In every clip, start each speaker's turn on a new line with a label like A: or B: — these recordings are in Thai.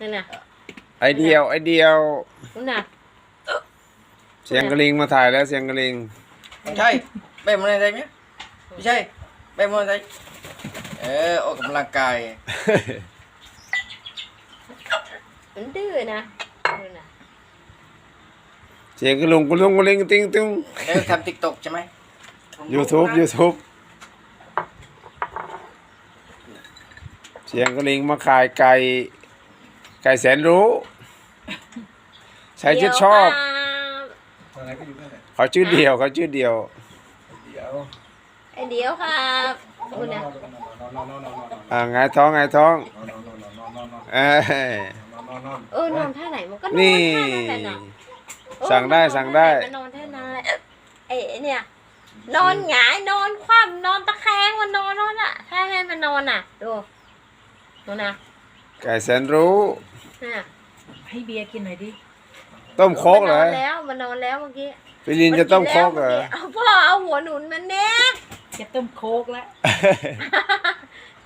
A: นั่นน่ะ
B: ไอเดียว ไอเดียว
A: นั่นน่ะ
B: เสียงกระลิงมาถ่ายแล้วเสียงกระลิง
C: ไม่ใช่ไปมันอะไรเนี่ยไม่ใช่ไปมันอะไรเออออกกำลังกาย
A: มันดื้อนะนั่นน่ะ
B: เสียงกระลุงกระลุงกระลิงติ้งติ้ง
C: แล้วทำติ๊กต็อกใช่ไหม
B: ยูทูบยูทูบเสียงกระลิงมาขายไก่ ไก่แสนรู้ ใช้ชื่อชอบ
D: อะไรก็อยู่นั่นแหละ
B: เขาชื่อเดียวเขาชื่อเดียว
D: เดี๋ยว
A: ไอเดียวครับคุณน่ะ
D: นอนนอนนอนนอนนอนนอน
B: อ่าไงายท้องไงายท้อง
D: นอนนอนนอนนอนนอนนอน
B: เอ้ย
D: นอนนอนนอน
A: เออนอนท่าไหนมันก็นอน
B: นี่
A: ท่านั้นแหละน่ะเออ
B: สั่งได้
A: มันนอน
B: สั่งได้
A: มันนอนท่านั้นแหละไอ้ไอ้เนี่ยนอนหงายนอนคว่ำนอนตะแคงมันนอนนอนอะถ้าให้มันนอนอะดูดูนะ
B: ไก่แสนรู้
A: น่ะ
E: ให้เบียร์กินหน่อยดิ
B: ต้มโคกเหร
A: มั
B: อน
A: อนแล้วมันนอนแล้วเมื่อกี้
B: พี่ลินจะต้มโคกเหรอ
A: มันนแล้วมื่กี้เอาพ่อเอาหัวหนุนมันเนี่ย
E: จะต้มโคกแล้ว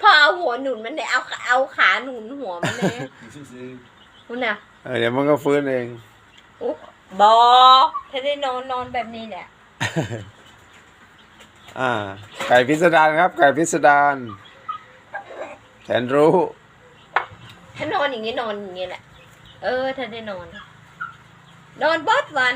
A: พ่อเอาหัวหนุนมันเนี่ยเอาเอาขาหนุนหัวมันเนี่ย
D: ซื้อ
A: คุณน่ะ
B: เออเดี๋ยวมันก็ฟื้นเอง
A: อุ๊บอถ้าได้นอนนอนแบบนี้เนี่ย
B: อ่า ไก่พิสดารครับ ไก่พิสดารแสนรู้
A: ถ้านอนอย่างนี้นอนอย่างนี้แหละ เออ ถ้าได้นอน นอนเบิดวัน